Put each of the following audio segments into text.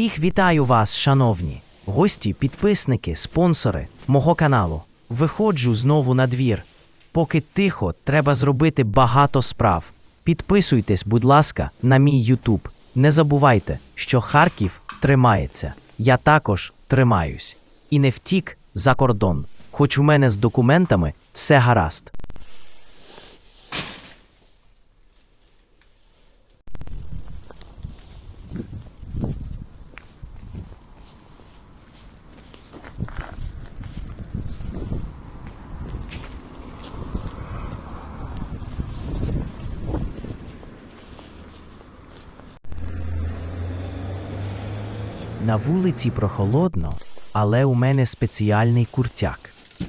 Всіх вітаю вас, шановні, гості, підписники, спонсори мого каналу. Виходжу знову на двір. Поки тихо, треба зробити багато справ. Підписуйтесь, будь ласка, на мій Ютуб. Не забувайте, що Харків тримається. Я також тримаюсь. І не втік за кордон. Хоч у мене з документами все гаразд. На вулиці прохолодно, але у мене спеціальний куртяк.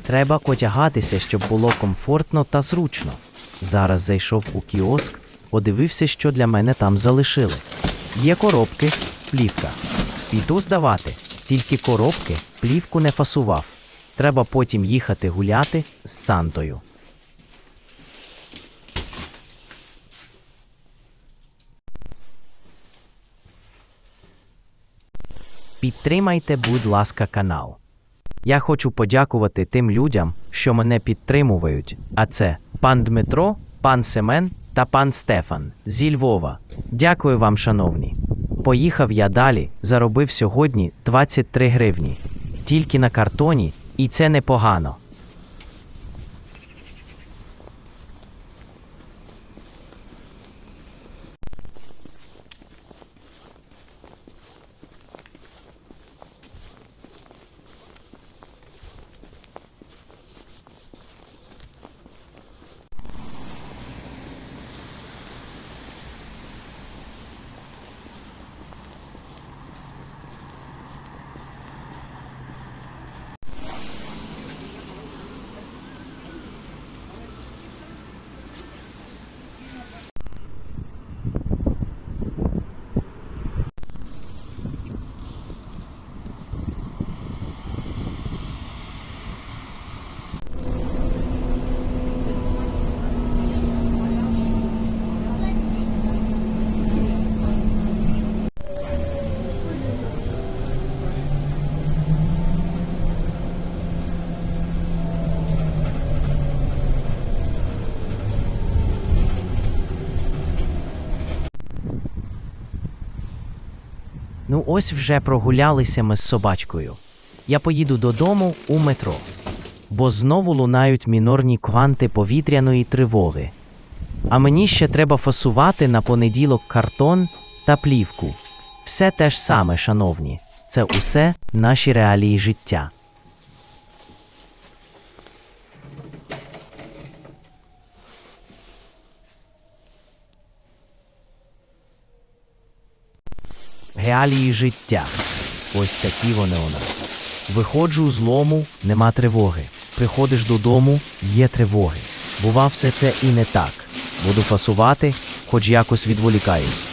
Треба котягатися, щоб було комфортно та зручно. Зараз зайшов у кіоск, подивився, що для мене там залишили. Є коробки, плівка. Піду здавати, тільки коробки плівку не фасував. Треба потім їхати гуляти з Сантою. Підтримайте, будь ласка, канал. Я хочу подякувати тим людям, що мене підтримують. А це пан Дмитро, пан Семен та пан Стефан зі Львова. Дякую вам, шановні. Поїхав я далі, заробив сьогодні 23 гривні. Тільки на картоні, і це непогано. Ну ось вже прогулялися ми з собачкою. Я поїду додому у метро, бо знову лунають мінорні кванти повітряної тривоги. А мені ще треба фасувати на понеділок картон та плівку. Все те ж саме, шановні. Це усе наші реалії життя. Реалії життя. Ось такі вони у нас. Виходжу з лому, нема тривоги. Приходиш додому, є тривоги. Бува все це і не так. Буду фасувати, хоч якось відволікаюсь.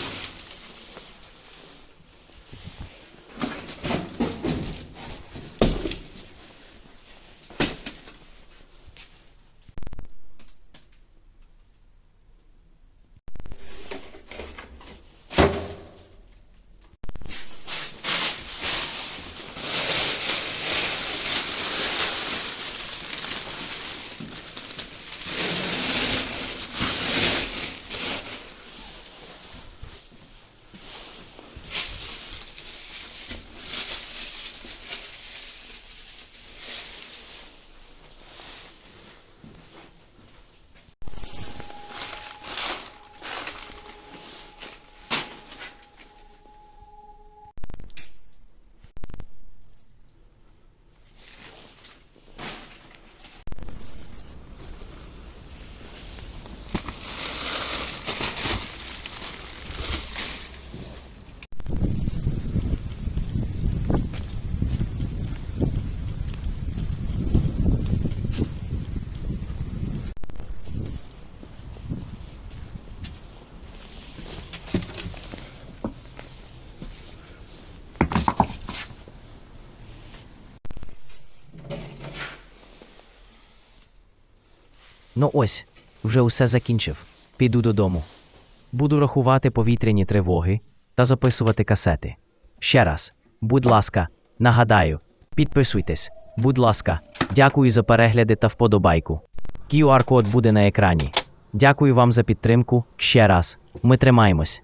Ну ось, вже усе закінчив. Піду додому. Буду рахувати повітряні тривоги та записувати касети. Ще раз, будь ласка, нагадаю, підписуйтесь. Будь ласка, дякую за перегляди та вподобайку. QR-код буде на екрані. Дякую вам за підтримку. Ще раз. Ми тримаємось.